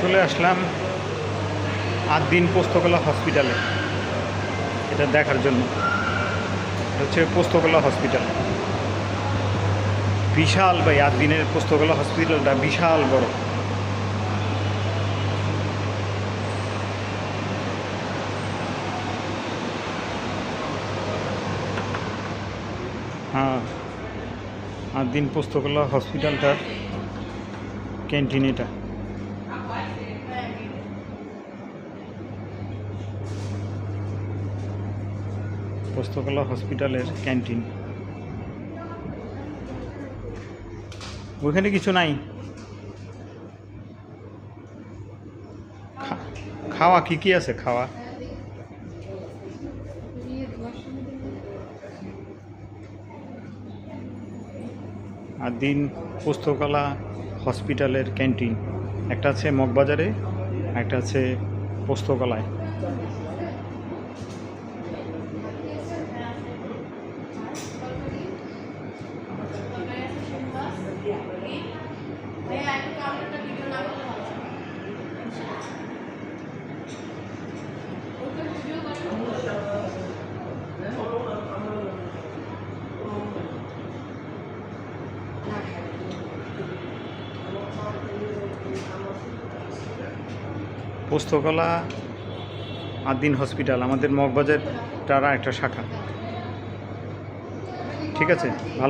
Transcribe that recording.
চলে আসলাম আট দিন পোস্তকলা হসপিটালে। এটা দেখার জন্য। হচ্ছে পোস্তকলা হসপিটাল। বিশাল ভাই আট দিনের পোস্তকলা হসপিটালটা বিশাল বড়। হ্যাঁ আট দিন পোস্তকলা হসপিটালটার ক্যান্টিন এটা। পোস্তকলা হসপিটালের ক্যান্টিন। ওইখানে কিছু নাই? খাওয়া কি কি আছে খাওয়া? আর দিন পোস্তকলা হসপিটালের ক্যান্টিন। একটা আছে মগবাজারে, একটা আছে পোস্তকলায়। পোস্তকলা আদিন হসপিটাল আমাদের মগবাজার টারা একটা শাখা। ঠিক আছে? ভালো